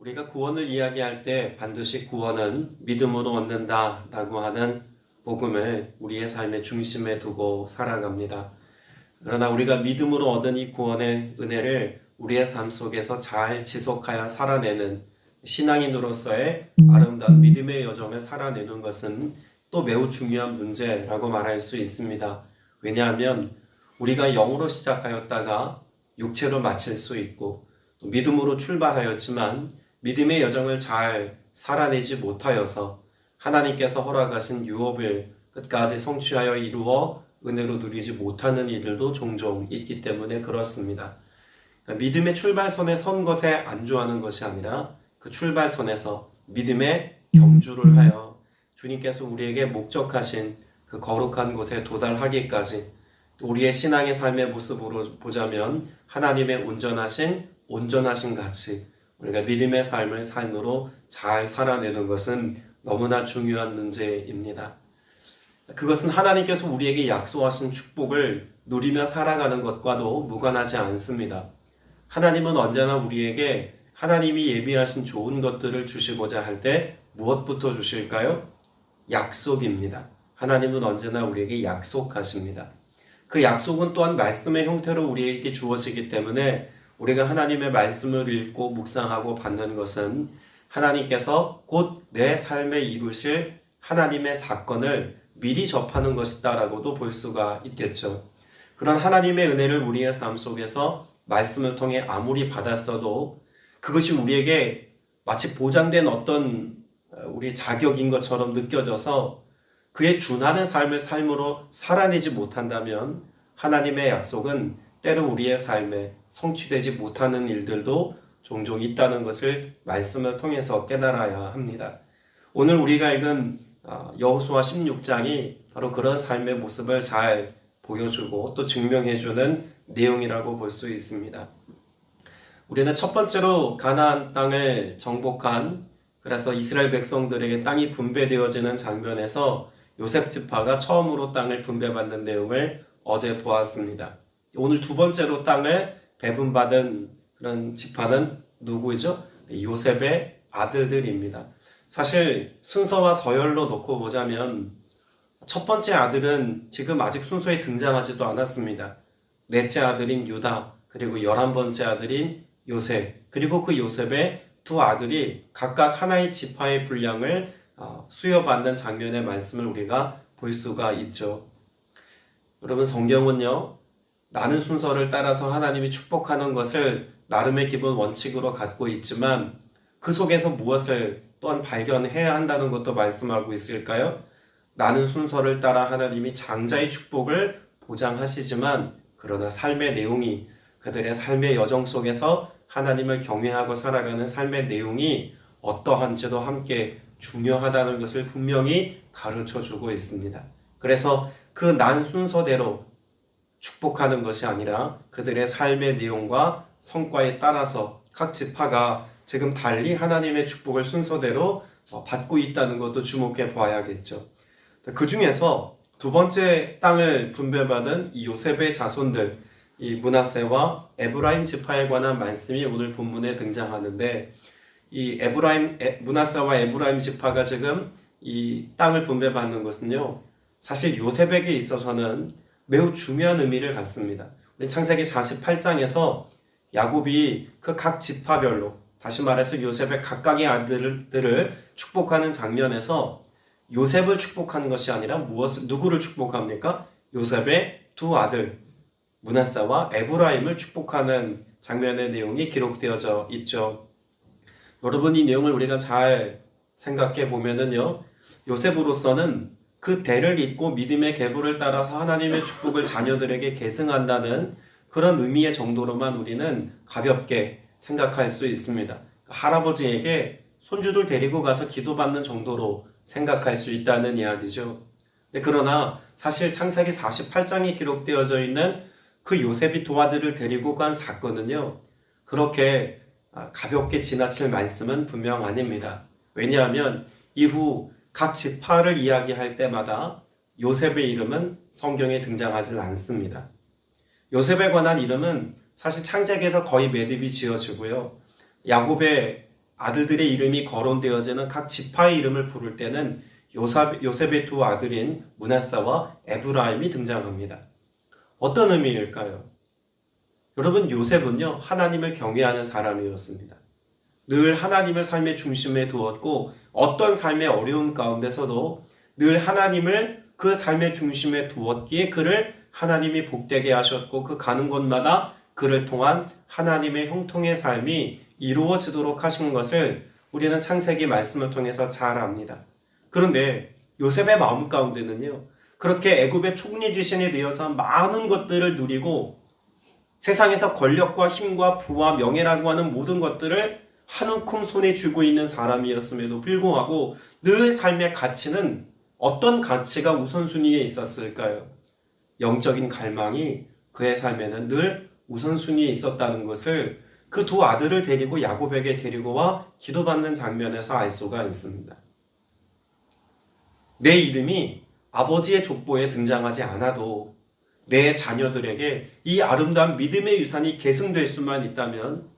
우리가 구원을 이야기할 때 반드시 구원은 믿음으로 얻는다라고 하는 복음을 우리의 삶의 중심에 두고 살아갑니다. 그러나 우리가 믿음으로 얻은 이 구원의 은혜를 우리의 삶 속에서 잘 지속하여 살아내는 신앙인으로서의 아름다운 믿음의 여정을 살아내는 것은 또 매우 중요한 문제라고 말할 수 있습니다. 왜냐하면 우리가 영으로 시작하였다가 육체로 마칠 수 있고 또 믿음으로 출발하였지만 믿음의 여정을 잘 살아내지 못하여서 하나님께서 허락하신 유업을 끝까지 성취하여 이루어 은혜로 누리지 못하는 이들도 종종 있기 때문에 그렇습니다. 그러니까 믿음의 출발선에 선 것에 안주하는 것이 아니라 그 출발선에서 믿음의 경주를 하여 주님께서 우리에게 목적하신 그 거룩한 곳에 도달하기까지 또 우리의 신앙의 삶의 모습으로 보자면 하나님의 온전하신 온전하신 같이 우리가 믿음의 삶을 삶으로 잘 살아내는 것은 너무나 중요한 문제입니다. 그것은 하나님께서 우리에게 약속하신 축복을 누리며 살아가는 것과도 무관하지 않습니다. 하나님은 언제나 우리에게 하나님이 예비하신 좋은 것들을 주시고자 할 때 무엇부터 주실까요? 약속입니다. 하나님은 언제나 우리에게 약속하십니다. 그 약속은 또한 말씀의 형태로 우리에게 주어지기 때문에 우리가 하나님의 말씀을 읽고 묵상하고 받는 것은 하나님께서 곧 내 삶에 이루실 하나님의 사건을 미리 접하는 것이다라고도 볼 수가 있겠죠. 그런 하나님의 은혜를 우리의 삶 속에서 말씀을 통해 아무리 받았어도 그것이 우리에게 마치 보장된 어떤 우리 자격인 것처럼 느껴져서 그에 준하는 삶을 삶으로 살아내지 못한다면 하나님의 약속은 때로 우리의 삶에 성취되지 못하는 일들도 종종 있다는 것을 말씀을 통해서 깨달아야 합니다. 오늘 우리가 읽은 어, 여호수아 16장이 바로 그런 삶의 모습을 잘 보여주고 또 증명해주는 내용이라고 볼 수 있습니다. 우리는 첫 번째로 가나안 땅을 정복한 그래서 이스라엘 백성들에게 땅이 분배되어지는 장면에서 요셉 지파가 처음으로 땅을 분배받는 내용을 어제 보았습니다. 오늘 두 번째로 땅을 배분받은 그런 지파는 누구이죠? 요셉의 아들들입니다. 사실 순서와 서열로 놓고 보자면 첫 번째 아들은 지금 아직 순서에 등장하지도 않았습니다. 넷째 아들인 유다, 그리고 열한 번째 아들인 요셉, 그리고 그 요셉의 두 아들이 각각 하나의 지파의 분량을 어, 수여받는 장면의 말씀을 우리가 볼 수가 있죠. 여러분 성경은요. 나는 순서를 따라서 하나님이 축복하는 것을 나름의 기본 원칙으로 갖고 있지만 그 속에서 무엇을 또한 발견해야 한다는 것도 말씀하고 있을까요? 나는 순서를 따라 하나님이 장자의 축복을 보장하시지만 그러나 삶의 내용이 그들의 삶의 여정 속에서 하나님을 경외하고 살아가는 삶의 내용이 어떠한지도 함께 중요하다는 것을 분명히 가르쳐 주고 있습니다. 그래서 그 난 순서대로 축복하는 것이 아니라 그들의 삶의 내용과 성과에 따라서 각 지파가 지금 달리 하나님의 축복을 순서대로 어, 받고 있다는 것도 주목해 봐야겠죠. 그 중에서 두 번째 땅을 분배받은 이 요셉의 자손들, 이 문하세와 에브라임 지파에 관한 말씀이 오늘 본문에 등장하는데 이 에브라임 문하세와 에브라임 지파가 지금 이 땅을 분배받는 것은요. 사실 요셉에게 있어서는 매우 중요한 의미를 갖습니다. 창세기 48장에서 야곱이 그 각 지파별로 다시 말해서 요셉의 각각의 아들들을 축복하는 장면에서 요셉을 축복하는 것이 아니라 무엇을 누구를 축복합니까? 요셉의 두 아들 문하사와 에브라임을 축복하는 장면의 내용이 기록되어져 있죠. 여러분 이 내용을 우리가 잘 생각해 보면은요. 요셉으로서는 그 대를 잇고 믿음의 계보를 따라서 하나님의 축복을 자녀들에게 계승한다는 그런 의미의 정도로만 우리는 가볍게 생각할 수 있습니다. 할아버지에게 손주들 데리고 가서 기도받는 정도로 생각할 수 있다는 이야기죠. 그러나 사실 창세기 48장에 기록되어져 있는 그 요셉이 두 아들을 데리고 간 사건은요, 그렇게 가볍게 지나칠 말씀은 분명 아닙니다. 왜냐하면 이후 각 지파를 이야기할 때마다 요셉의 이름은 성경에 등장하지 않습니다. 요셉에 관한 이름은 사실 창세기에서 거의 매듭이 지어지고요. 야곱의 아들들의 이름이 거론되어지는 각 지파의 이름을 부를 때는 요셉의 두 아들인 문하사와 에브라임이 등장합니다. 어떤 의미일까요? 여러분 요셉은요 하나님을 경외하는 사람이었습니다. 늘 하나님을 삶의 중심에 두었고 어떤 삶의 어려움 가운데서도 늘 하나님을 그 삶의 중심에 두었기에 그를 하나님이 복되게 하셨고 그 가는 곳마다 그를 통한 하나님의 형통의 삶이 이루어지도록 하신 것을 우리는 창세기 말씀을 통해서 잘 압니다. 그런데 요셉의 마음 가운데는요. 그렇게 애굽의 총리 대신에 되어서 많은 것들을 누리고 세상에서 권력과 힘과 부와 명예라고 하는 모든 것들을 한 움큼 손에 쥐고 있는 사람이었음에도 불구하고 늘 삶의 가치는 어떤 가치가 우선순위에 있었을까요? 영적인 갈망이 그의 삶에는 늘 우선순위에 있었다는 것을 그 두 아들을 데리고 야곱에게 데리고 와 기도받는 장면에서 알 수가 있습니다. 내 이름이 아버지의 족보에 등장하지 않아도 내 자녀들에게 이 아름다운 믿음의 유산이 계승될 수만 있다면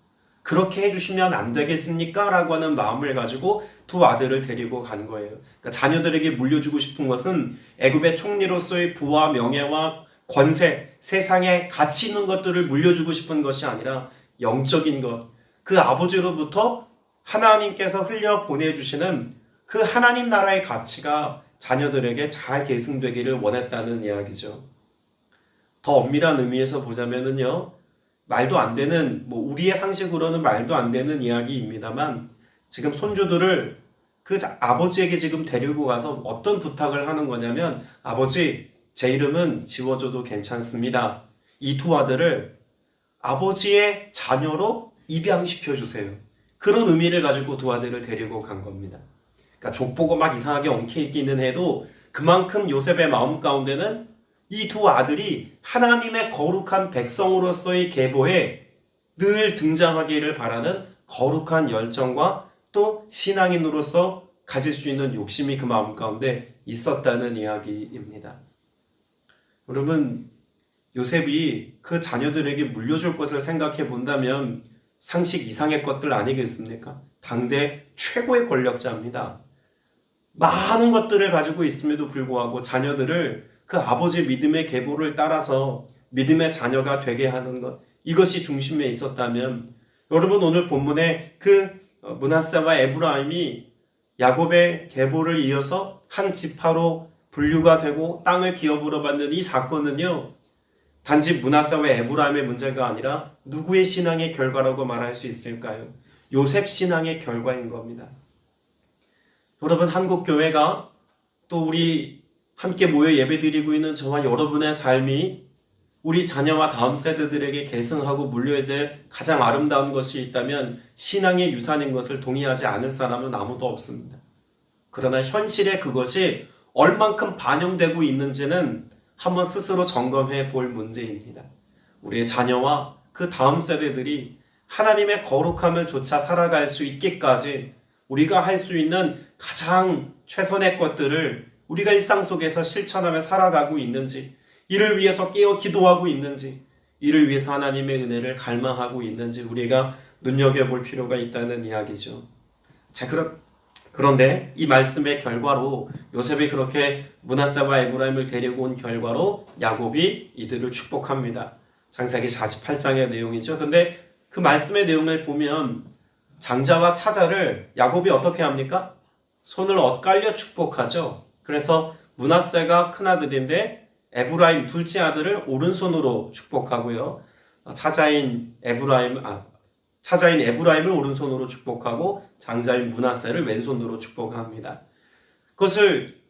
그렇게 해주시면 안 되겠습니까? 라고 하는 마음을 가지고 두 아들을 데리고 간 거예요. 그러니까 자녀들에게 물려주고 싶은 것은 애굽의 총리로서의 부와 명예와 권세, 세상에 가치 있는 것들을 물려주고 싶은 것이 아니라 영적인 것, 그 아버지로부터 하나님께서 흘려 보내주시는 그 하나님 나라의 가치가 자녀들에게 잘 계승되기를 원했다는 이야기죠. 더 엄밀한 의미에서 보자면은요, 말도 안 되는, 뭐, 우리의 상식으로는 말도 안 되는 이야기입니다만, 지금 손주들을 그 아버지에게 지금 데리고 가서 어떤 부탁을 하는 거냐면, 아버지, 제 이름은 지워줘도 괜찮습니다. 이 두 아들을 아버지의 자녀로 입양시켜 주세요. 그런 의미를 가지고 두 아들을 데리고 간 겁니다. 그러니까 족보고 막 이상하게 엉켜 있기는 해도 그만큼 요셉의 마음 가운데는 이 두 아들이 하나님의 거룩한 백성으로서의 계보에 늘 등장하기를 바라는 거룩한 열정과 또 신앙인으로서 가질 수 있는 욕심이 그 마음 가운데 있었다는 이야기입니다. 여러분, 요셉이 그 자녀들에게 물려줄 것을 생각해 본다면 상식 이상의 것들 아니겠습니까? 당대 최고의 권력자입니다. 많은 것들을 가지고 있음에도 불구하고 자녀들을 그 아버지의 믿음의 계보를 따라서 믿음의 자녀가 되게 하는 것 이것이 중심에 있었다면 여러분 오늘 본문에 그 문하사와 에브라임이 야곱의 계보를 이어서 한 지파로 분류가 되고 땅을 기업으로 받는 이 사건은요 단지 문하사와 에브라임의 문제가 아니라 누구의 신앙의 결과라고 말할 수 있을까요? 요셉 신앙의 결과인 겁니다. 여러분 한국 교회가 또 우리 함께 모여 예배드리고 있는 저와 여러분의 삶이 우리 자녀와 다음 세대들에게 계승하고 물려야 될 가장 아름다운 것이 있다면 신앙의 유산인 것을 동의하지 않을 사람은 아무도 없습니다. 그러나 현실에 그것이 얼만큼 반영되고 있는지는 한번 스스로 점검해 볼 문제입니다. 우리의 자녀와 그 다음 세대들이 하나님의 거룩함을 조차 살아갈 수 있기까지 우리가 할 수 있는 가장 최선의 것들을 우리가 일상 속에서 실천하며 살아가고 있는지, 이를 위해서 깨어 기도하고 있는지, 이를 위해서 하나님의 은혜를 갈망하고 있는지 우리가 눈여겨볼 필요가 있다는 이야기죠. 자, 그럼 그런데 이 말씀의 결과로 요셉이 그렇게 문하사와 에브라임을 데리고 온 결과로 야곱이 이들을 축복합니다. 장세기 48장의 내용이죠. 근데 그 말씀의 내용을 보면 장자와 차자를 야곱이 어떻게 합니까? 손을 엇갈려 축복하죠. 그래서 문하세가 큰 아들인데 에브라임 둘째 아들을 오른손으로 축복하고요. 차자인 에브라임 아 차자인 에브라임을 오른손으로 축복하고 장자인 문하세를 왼손으로 축복합니다. 그것을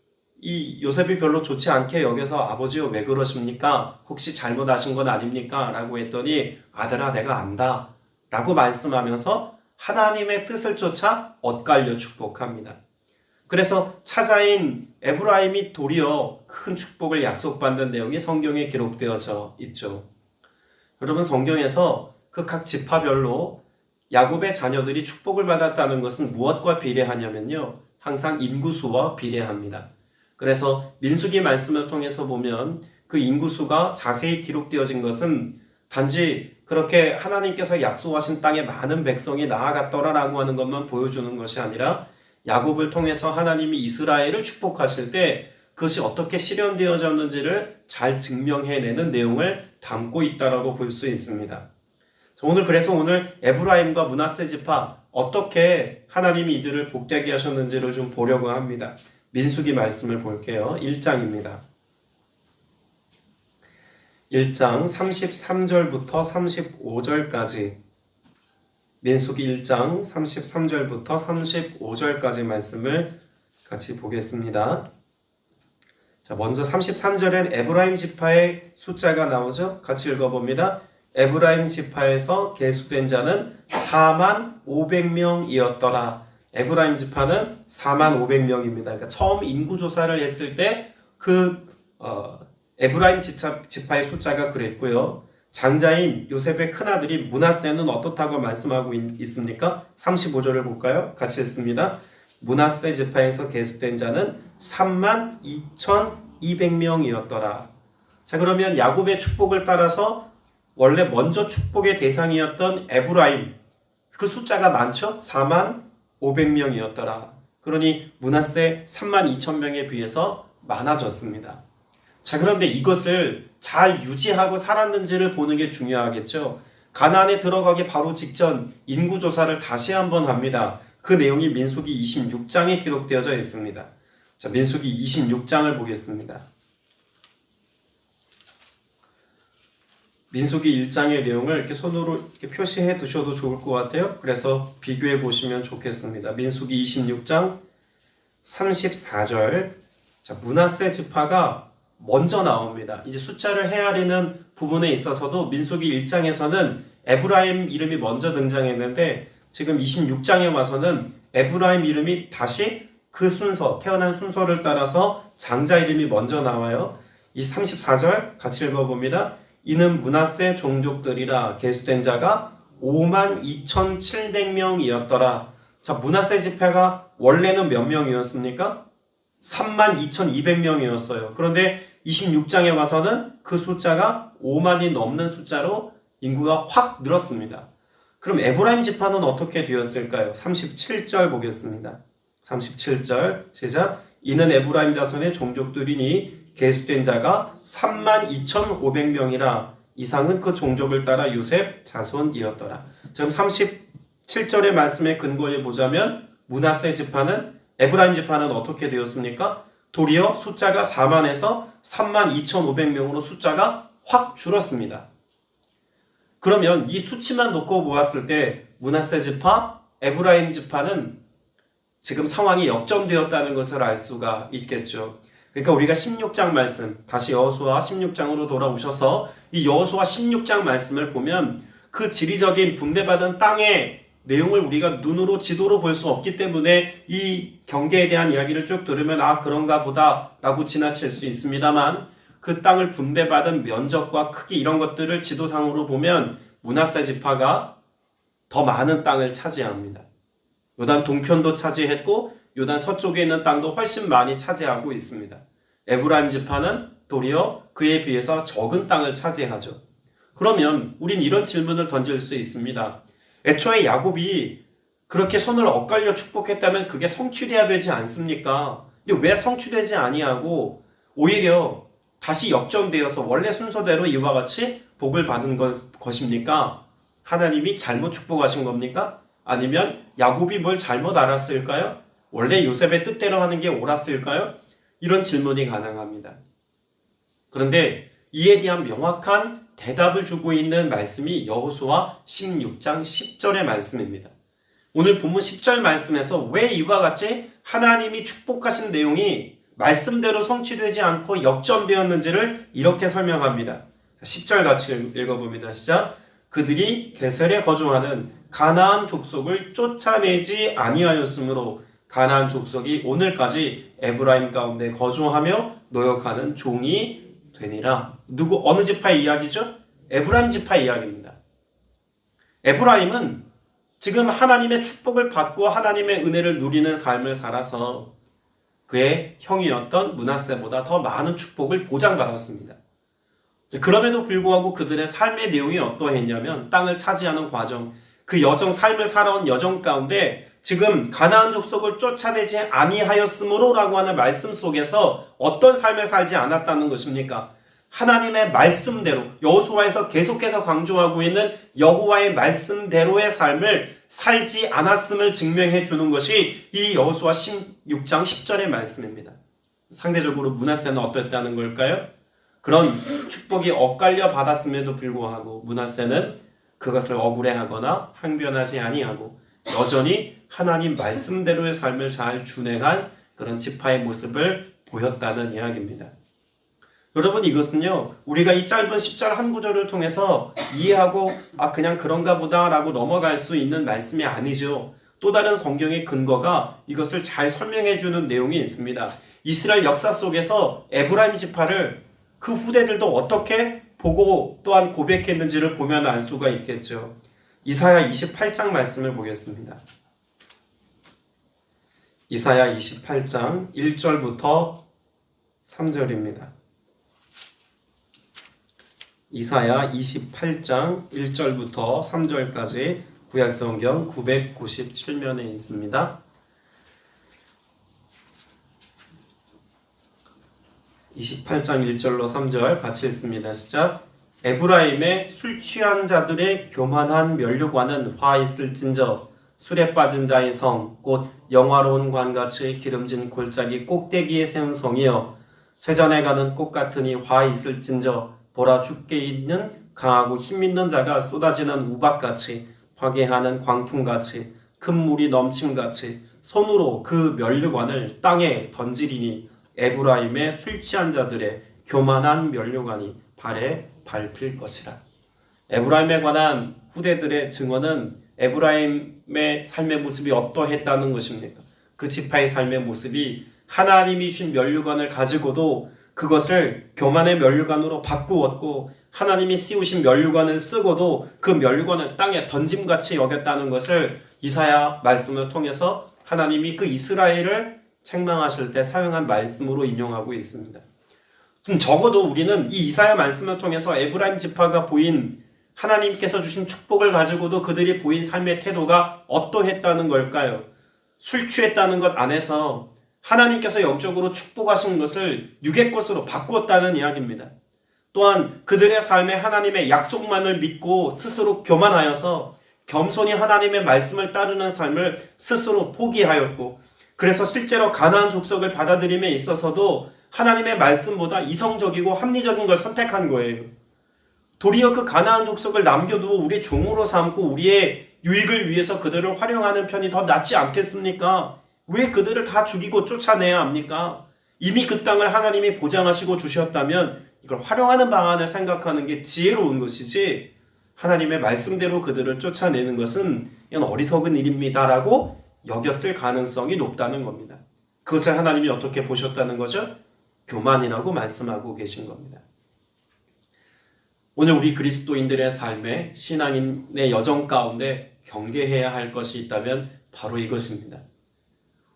이 요셉이 별로 좋지 않게 여겨서 아버지요 왜 그러십니까? 혹시 잘못하신 건 아닙니까? 라고 했더니 아들아 내가 안다 라고 말씀하면서 하나님의 뜻을 쫓아 엇갈려 축복합니다. 그래서 차자인 에브라임이 도리어 큰 축복을 약속받는 내용이 성경에 기록되어져 있죠. 여러분 성경에서 그 각 지파별로 야곱의 자녀들이 축복을 받았다는 것은 무엇과 비례하냐면요. 항상 인구수와 비례합니다. 그래서 민수기 말씀을 통해서 보면 그 인구수가 자세히 기록되어진 것은 단지 그렇게 하나님께서 약속하신 땅에 많은 백성이 나아갔더라라고 하는 것만 보여주는 것이 아니라 야곱을 통해서 하나님이 이스라엘을 축복하실 때 그것이 어떻게 실현되어졌는지를 잘 증명해내는 내용을 담고 있다라고 볼 수 있습니다. 오늘 그래서 오늘 에브라임과 문하세 지파 어떻게 하나님이 이들을 복되게 하셨는지를 좀 보려고 합니다. 민수기 말씀을 볼게요. 1장입니다. 1장 33절부터 35절까지 민수기 1장 33절부터 35절까지 말씀을 같이 보겠습니다. 자, 먼저 33절엔 에브라임 지파의 숫자가 나오죠. 같이 읽어봅니다. 에브라임 지파에서 계수된 자는 4만 500명이었더라. 에브라임 지파는 4만 500명입니다. 그러니까 처음 인구 조사를 했을 때그 어, 에브라임 지파, 지파의 숫자가 그랬고요. 장자인 요셉의 큰아들이 문하세는 어떻다고 말씀하고 있, 습니까 35절을 볼까요? 같이 읽습니다. 문하세 지파에서 계수된 자는 3만 2,200명이었더라. 자, 그러면 야곱의 축복을 따라서 원래 먼저 축복의 대상이었던 에브라임 그 숫자가 많죠? 4만 500명이었더라. 그러니 문하세 3만 2천 명에 비해서 많아졌습니다. 자, 그런데 이것을 잘 유지하고 살았는지를 보는 게 중요하겠죠. 가나안에 들어가기 바로 직전 인구 조사를 다시 한번 합니다. 그 내용이 민수기 26장에 기록되어져 있습니다. 자, 민수기 26장을 보겠습니다. 민수기 1장의 내용을 이렇게 손으로 이렇게 표시해 두셔도 좋을 것 같아요. 그래서 비교해 보시면 좋겠습니다. 민수기 26장 34절. 자, 문하세 지파가 먼저 나옵니다. 이제 숫자를 헤아리는 부분에 있어서도 민수기 1장에서는 에브라임 이름이 먼저 등장했는데 지금 26장에 와서는 에브라임 이름이 다시 그 순서, 태어난 순서를 따라서 장자 이름이 먼저 나와요. 이 34절 같이 읽어봅니다. 이는 문하세 종족들이라 계수된 자가 5만 2,700명이었더라. 자, 문하세 집회가 원래는 몇 명이었습니까? 3만 2,200명이었어요. 그런데 26장에 와서는 그 숫자가 5만이 넘는 숫자로 인구가 확 늘었습니다. 그럼 에브라임 지파는 어떻게 되었을까요? 37절 보겠습니다. 37절 시작 이는 에브라임 자손의 종족들이니 계수된 자가 3만 2,500명이라 이상은 그 종족을 따라 요셉 자손이었더라. 지금 37절의 말씀에 근거해 보자면 문하세 지파는 에브라임 지파는 어떻게 되었습니까? 도리어 숫자가 4만에서 3만 2,500명으로 숫자가 확 줄었습니다. 그러면 이 수치만 놓고 보았을 때 문하세 지파, 에브라임 지파는 지금 상황이 역전되었다는 것을 알 수가 있겠죠. 그러니까 우리가 16장 말씀, 다시 여호수아 16장으로 돌아오셔서 이 여호수아 16장 말씀을 보면 그 지리적인 분배받은 땅의 내용을 우리가 눈으로 지도로 볼 수 없기 때문에 이 경계에 대한 이야기를 쭉 들으면 아 그런가 보다라고 지나칠 수 있습니다만 그 땅을 분배받은 면적과 크기 이런 것들을 지도상으로 보면 문하세 지파가 더 많은 땅을 차지합니다. 요단 동편도 차지했고 요단 서쪽에 있는 땅도 훨씬 많이 차지하고 있습니다. 에브라임 지파는 도리어 그에 비해서 적은 땅을 차지하죠. 그러면 우린 이런 질문을 던질 수 있습니다. 애초에 야곱이 그렇게 손을 엇갈려 축복했다면 그게 성취돼야 되지 않습니까? 근데 왜 성취되지 아니하고 오히려 다시 역전되어서 원래 순서대로 이와 같이 복을 받은 것, 것입니까? 하나님이 잘못 축복하신 겁니까? 아니면 야곱이 뭘 잘못 알았을까요? 원래 요셉의 뜻대로 하는 게 옳았을까요? 이런 질문이 가능합니다. 그런데 이에 대한 명확한 대답을 주고 있는 말씀이 여호수아 16장 10절의 말씀입니다. 오늘 본문 10절 말씀에서 왜 이와 같이 하나님이 축복하신 내용이 말씀대로 성취되지 않고 역전되었는지를 이렇게 설명합니다. 10절 같이 읽어봅니다. 시작. 그들이 게셀에 거주하는 가나안 족속을 쫓아내지 아니하였으므로 가나안 족속이 오늘까지 에브라임 가운데 거주하며 노역하는 종이 되니라. 누구 어느 지파의 이야기죠? 에브라임 지파 이야기입니다. 에브라임은 지금 하나님의 축복을 받고 하나님의 은혜를 누리는 삶을 살아서 그의 형이었던 문하세보다 더 많은 축복을 보장받았습니다. 그럼에도 불구하고 그들의 삶의 내용이 어떠했냐면 땅을 차지하는 과정, 그 여정 삶을 살아온 여정 가운데 지금 가나안 족속을 쫓아내지 아니하였으므로라고 하는 말씀 속에서 어떤 삶을 살지 않았다는 것입니까? 하나님의 말씀대로 여호수아에서 계속해서 강조하고 있는 여호와의 말씀대로의 삶을 살지 않았음을 증명해 주는 것이 이 여호수아 16장 10절의 말씀입니다. 상대적으로 문하세는 어땠다는 걸까요? 그런 축복이 엇갈려 받았음에도 불구하고 문하세는 그것을 억울해하거나 항변하지 아니하고 여전히 하나님 말씀대로의 삶을 잘 준행한 그런 지파의 모습을 보였다는 이야기입니다. 여러분 이것은요 우리가 이 짧은 10절 한 구절을 통해서 이해하고 아 그냥 그런가 보다 라고 넘어갈 수 있는 말씀이 아니죠. 또 다른 성경의 근거가 이것을 잘 설명해 주는 내용이 있습니다. 이스라엘 역사 속에서 에브라임 지파를 그 후대들도 어떻게 보고 또한 고백했는지를 보면 알 수가 있겠죠. 이사야 28장 말씀을 보겠습니다. 이사야 28장 1절부터 3절입니다. 이사야 28장 1절부터 3절까지 구약성경 997면에 있습니다. 28장 1절로 3절 같이 읽습니다. 시작. 에브라임의 술 취한 자들의 교만한 면류관은 화 있을진저 술에 빠진 자의 성, 곧 영화로운 관같이 기름진 골짜기 꼭대기에 세운 성이여 쇠전에 가는 꽃 같으니 화 있을진저 보라 죽게 있는 강하고 힘 있는 자가 쏟아지는 우박같이 화개하는 광풍같이 큰 물이 넘침같이 손으로 그 면류관을 땅에 던지리니 에브라임의 술 취한 자들의 교만한 면류관이 발에 밟힐 것이라. 에브라임에 관한 후대들의 증언은 에브라임의 삶의 모습이 어떠했다는 것입니까? 그 지파의 삶의 모습이 하나님이 주신 면류관을 가지고도 그것을 교만의 면류관으로 바꾸었고 하나님이 씌우신 면류관을 쓰고도 그 면류관을 땅에 던짐같이 여겼다는 것을 이사야 말씀을 통해서 하나님이 그 이스라엘을 책망하실 때 사용한 말씀으로 인용하고 있습니다. 그럼 적어도 우리는 이 이사야 말씀을 통해서 에브라임 지파가 보인 하나님께서 주신 축복을 가지고도 그들이 보인 삶의 태도가 어떠했다는 걸까요? 술 취했다는 것 안에서 하나님께서 영적으로 축복하신 것을 육의 것으로 바꾸었다는 이야기입니다. 또한 그들의 삶에 하나님의 약속만을 믿고 스스로 교만하여서 겸손히 하나님의 말씀을 따르는 삶을 스스로 포기하였고 그래서 실제로 가나안 족속을 받아들임에 있어서도 하나님의 말씀보다 이성적이고 합리적인 걸 선택한 거예요. 도리어 그 가나안 족속을 남겨두고 우리 종으로 삼고 우리의 유익을 위해서 그들을 활용하는 편이 더 낫지 않겠습니까? 왜 그들을 다 죽이고 쫓아내야 합니까? 이미 그 땅을 하나님이 보장하시고 주셨다면 이걸 활용하는 방안을 생각하는 게 지혜로운 것이지 하나님의 말씀대로 그들을 쫓아내는 것은 이건 어리석은 일입니다라고 여겼을 가능성이 높다는 겁니다. 그것을 하나님이 어떻게 보셨다는 거죠? 교만이라고 말씀하고 계신 겁니다. 오늘 우리 그리스도인들의 삶에 신앙인의 여정 가운데 경계해야 할 것이 있다면 바로 이것입니다.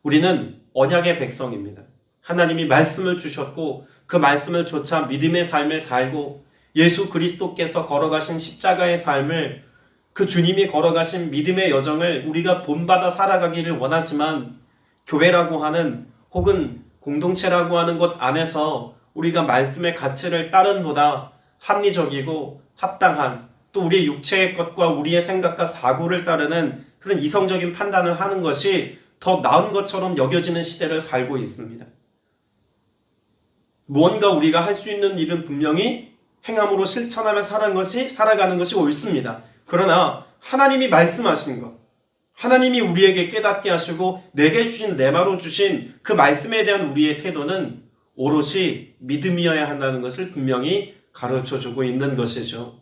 우리는 언약의 백성입니다. 하나님이 말씀을 주셨고 그 말씀을 쫓아 믿음의 삶을 살고 예수 그리스도께서 걸어가신 십자가의 삶을 그 주님이 걸어가신 믿음의 여정을 우리가 본받아 살아가기를 원하지만 교회라고 하는 혹은 공동체라고 하는 것 안에서 우리가 말씀의 가치를 따른보다 합리적이고 합당한 또 우리의 육체의 것과 우리의 생각과 사고를 따르는 그런 이성적인 판단을 하는 것이 더 나은 것처럼 여겨지는 시대를 살고 있습니다. 무언가 우리가 할 수 있는 일은 분명히 행함으로 실천하며 살아가는 것이, 살아가는 것이 옳습니다. 그러나 하나님이 말씀하신 것, 하나님이 우리에게 깨닫게 하시고 내게 주신 레마로 주신 그 말씀에 대한 우리의 태도는 오롯이 믿음이어야 한다는 것을 분명히 가르쳐 주고 있는 것이죠.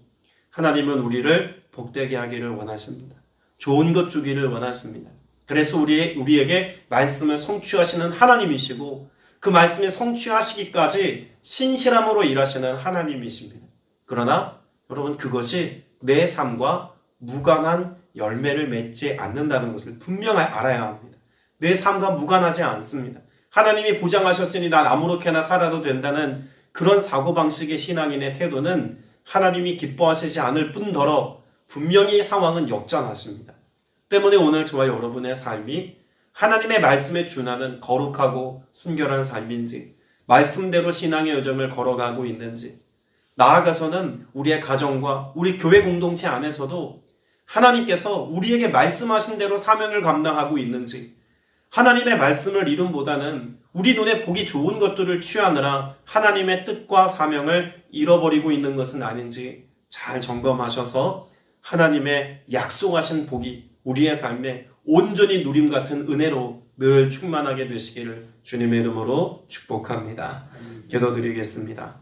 하나님은 우리를 복되게 하기를 원하십니다. 좋은 것 주기를 원하십니다. 그래서 우리, 우리에게 말씀을 성취하시는 하나님이시고 그 말씀을 성취하시기까지 신실함으로 일하시는 하나님이십니다. 그러나 여러분 그것이 내 삶과 무관한 열매를 맺지 않는다는 것을 분명히 알아야 합니다. 내 삶과 무관하지 않습니다. 하나님이 보장하셨으니 난 아무렇게나 살아도 된다는 그런 사고방식의 신앙인의 태도는 하나님이 기뻐하시지 않을 뿐더러 분명히 상황은 역전하십니다. 때문에 오늘 저와 여러분의 삶이 하나님의 말씀에 준하는 거룩하고 순결한 삶인지, 말씀대로 신앙의 여정을 걸어가고 있는지, 나아가서는 우리의 가정과 우리 교회 공동체 안에서도 하나님께서 우리에게 말씀하신 대로 사명을 감당하고 있는지, 하나님의 말씀을 이름보다는 우리 눈에 보기 좋은 것들을 취하느라 하나님의 뜻과 사명을 잃어버리고 있는 것은 아닌지 잘 점검하셔서 하나님의 약속하신 복이 우리의 삶에 온전히 누림 같은 은혜로 늘 충만하게 되시기를 주님의 이름으로 축복합니다. 기도드리겠습니다.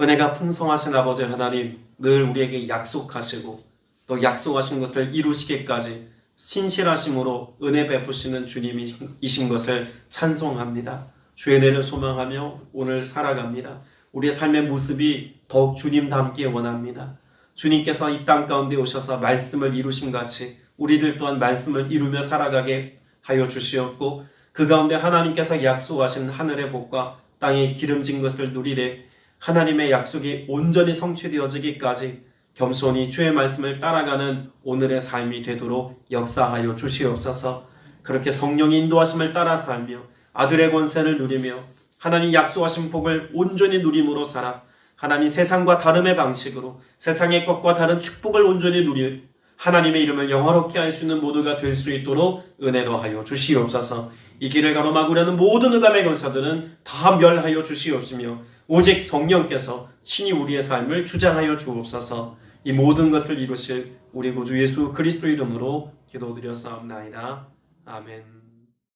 은혜가 풍성하신 아버지 하나님 늘 우리에게 약속하시고 또 약속하신 것을 이루시기까지 신실하심으로 은혜 베푸시는 주님이신 것을 찬송합니다. 주의 은혜를 소망하며 오늘 살아갑니다. 우리의 삶의 모습이 더욱 주님 닮기에 원합니다. 주님께서 이 땅 가운데 오셔서 말씀을 이루심 같이 우리들 또한 말씀을 이루며 살아가게 하여 주시었고 그 가운데 하나님께서 약속하신 하늘의 복과 땅의 기름진 것을 누리되 하나님의 약속이 온전히 성취되어지기까지 겸손히 주의 말씀을 따라가는 오늘의 삶이 되도록 역사하여 주시옵소서. 그렇게 성령의 인도하심을 따라 살며 아들의 권세를 누리며 하나님 약속하신 복을 온전히 누림으로 살아 하나님 세상과 다름의 방식으로 세상의 것과 다른 축복을 온전히 누리 하나님의 이름을 영화롭게 할 수 있는 모두가 될 수 있도록 은혜도 하여 주시옵소서. 이 길을 가로막으려는 모든 의감의 권사들은 다 멸하여 주시옵시며 오직 성령께서 친히 우리의 삶을 주장하여 주옵소서. 이 모든 것을 이루실 우리 구주 예수 그리스도 이름으로 기도드렸사옵나이다. 아멘.